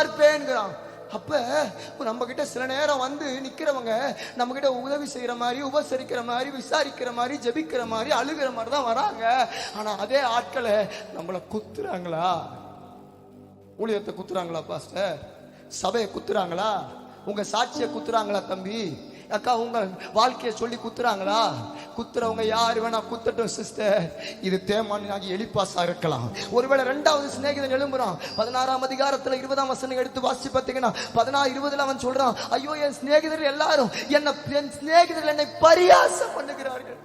இருப்பேன்கிறான் அப்ப நம்ம கிட்ட சில நேரம் வந்து நிக்கிறவங்க நம்ம கிட்ட உதவி செய்யற மாதிரி உபசரிக்கிற மாதிரி விசாரிக்கிற மாதிரி ஜெபிக்கிற மாதிரி அழுகிற மாதிரி தான் வராங்க. ஆனா அதே ஆட்களை நம்மளை குத்துறாங்களா? ஊழியத்தை குத்துறாங்களா பாஸ்டர்? சபையை குத்துறாங்களா? உங்க சாட்சியை குத்துறாங்களா தம்பி? அக்கா உங்க வாழ்க்கையை சொல்லி குத்துறாங்களா? குத்துறவங்க யாரு வேணா குத்தட்டும் சிஸ்டர் இது தேமானாகி எலிப்பாசா இருக்கலாம். ஒருவேளை ரெண்டாவது சிநேகிதன் எழும்புறான். பதினாறாம் அதிகாரத்துல இருபதாம் வசனம் எடுத்து வாசி பார்த்தீங்கன்னா பதினாறு இருபதுல அவன் சொல்றான் ஐயோ என் சிநேகிதர் எல்லாரும் என்ன என் சிநேகிதர்கள் என்னை பரியாசம் பண்ணுகிறார்கள்.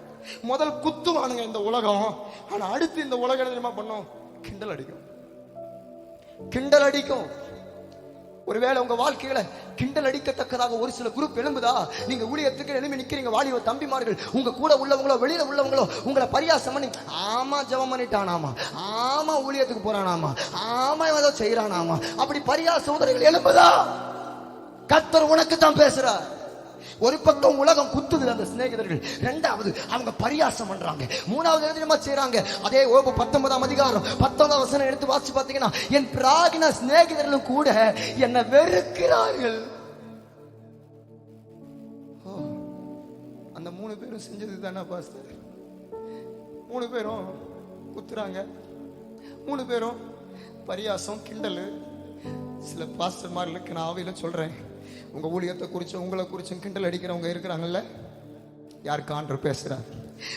முதல் குத்துவானுங்க இந்த உலகம். ஆனா அடுத்து இந்த உலகம் என்ன பண்ணும்? கிண்டல் அடிக்கும். கிண்டல் அடிக்கும். ஒருவேளை உங்க வாழ்க்கையில கிண்டல் அடிக்கத்தக்கதாக ஒரு சில குரூப் எழும்புதா? நீங்க ஊழியத்துக்கு எழுப்பி நிக்கிறீங்க வாலிப தம்பிமார்கள். உங்க கூட உள்ளவங்களோ வெளியில உள்ளவங்களோ உங்களை பரியாசம் பண்ணி ஆமா ஜெபம் பண்ணிட்டானாமா? ஆமா ஊழியத்துக்கு போறானாமா? ஆமா ஏதோ செய்யறானாமா அப்படி பரியாச உதவிகள் எழும்புதா? கத்தர் உனக்கு தான் பேசுறார். ஒரு பக்கம் உலகம் குத்துது அந்த சிநேகிதர்கள் ரெண்டாவது அவங்க பரியாசம் பண்றாங்க. மூணாவது என்ன செய்யறாங்க அதே ஓபு பத்தொன்பதாம் அதிகாரம் பத்தொன்பதாம் வசனம் எடுத்து வாசிச்சு பார்த்தீங்கன்னா என் பிராகின சிநேகிதர்களும் கூட என்னை வெறுக்கிறார்கள். அந்த மூணு பேரும் செஞ்சது தானே பாஸ்டர்? மூணு பேரும் குத்துறாங்க. மூணு பேரும் பரியாசம் கிண்டல். சில பாஸ்டர்மார்களுக்கு நான் ஆவியில சொல்றேன். உங்க ஊழியத்தை குறிச்சும் உங்களை குறிச்சும் கிண்டல் அடிக்கிறவங்க இருக்கிறாங்கல்ல? யார் ஆண்டர் பேசுறார்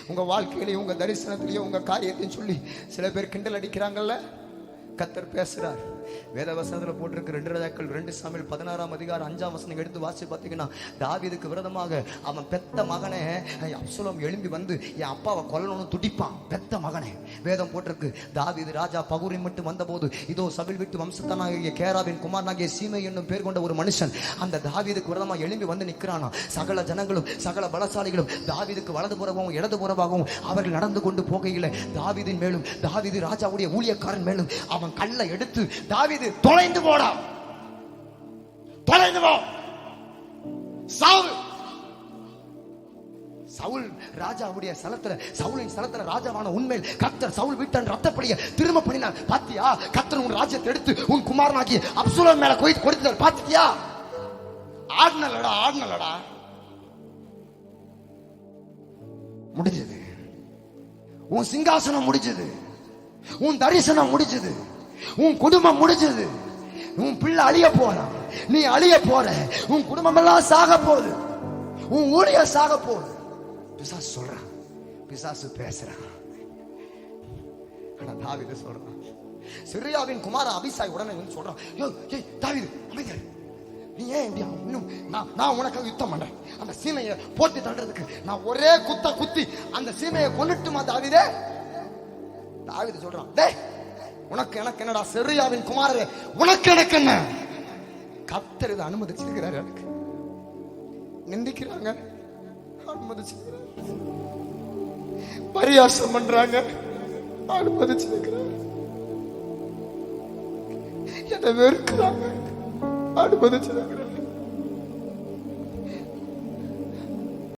உங்க வாழ்க்கையிலையும் உங்க தரிசனத்திலையும் உங்க காரியத்தையும் சொல்லி சில பேர் கிண்டல் அடிக்கிறாங்கல்ல? கத்தர் பேசுறார். வேத வசனத்தில் போட்டிருக்க ரெண்டு ராஜாக்கள் ரெண்டு சாமியில் பதினாறாம் அதிகாரம் அஞ்சாம் வசனம் எடுத்து வாசி பார்த்தீங்கன்னா தாவீதுக்கு விரதமாக அவன் பெத்த மகனே அப்சலம் எழும்பி வந்து என் அப்பாவை கொல்லணும்னு துடிப்பான். பெத்த மகனே வேதம் போட்டிருக்கு. தாவீது ராஜா பகுரி மட்டும் வந்தபோது இதோ சபில் விட்டு வம்சத்தனாகிய கேராவின் குமாரனாகிய சீமை என்னும் பேர் கொண்ட ஒரு மனுஷன் அந்த தாவீதுக்கு விரதமாக எழும்பி வந்து நிற்கிறானா சகல ஜனங்களும் சகல பலசாலிகளும் தாவீதுக்கு வலது புறமாகவும் இடது புறமாகவும் அவர்கள் நடந்து கொண்டு போகையில் தாவிதின் மேலும் தாவீது ராஜாவுடைய ஊழியக்காரன் மேலும் அவன் கல்லை எடுத்து தாவீது தொலைந்து போடா! தொலைந்து போ! சாவு! சவுல் ராஜாவுடைய ஸ்தலத்துல சவுலின் ஸ்தலத்துல ராஜாவான உண்மையில் கத்தர் சவுல் வீட்டன் ரத்தப்படிய திரும்ப பண்ணினார். பாத்தியா? கத்தர் உன் ராஜ்யத்தை எடுத்து உன் குமாரனாக்கி அப்சுலன் மேல கொய் கொடுத்தார். பாத்தியா? ஆடினலடா ஆடினலடா முடிஞ்சது. உன் சிங்காசனம் முடிஞ்சது. உன் தரிசனம் முடிஞ்சது. உன் குடும்பம் முடிஞ்சது. உன் பிள்ளை அழிய போறான் நீ அழிய போற. உன் குடும்பம் எல்லாம் சாக போகுது. உன் ஊழிய சாக போகுது. பிசாசு சொல்றான். பிசாசு பேசுறான். ஆனா தாவீது சொல்றான். சிரியாவின் குமார அபிசாய் உடனே வந்து சொல்றான் யோ ஏய் தாவிது அமைதியா நீ ஏன் இப்படி இன்னும் நான் நான் உனக்காக யுத்தம் பண்றேன். அந்த சீமையை போட்டு தள்ளுறதுக்கு நான் ஒரே குத்த குத்தி அந்த சீமையை கொன்னுட்டுமா தாவிதே? தாவிது சொல்றான் டேய் உனக்கு எனக்கு என்னடா செரியாவின் குமாரரே உனக்கு எனக்கு என்ன? கத்தர் இதை அனுமதிச்சிருக்கிறாரு எனக்கு நிந்திக்கிறாங்க. அனுமதிச்சிருக்கிறாரு பரியாசம் பண்றாங்க. அனுமதிச்சிருக்கிறாரு என்னை வெறுக்கிறாங்க. அனுமதிச்சிருக்கிறாரு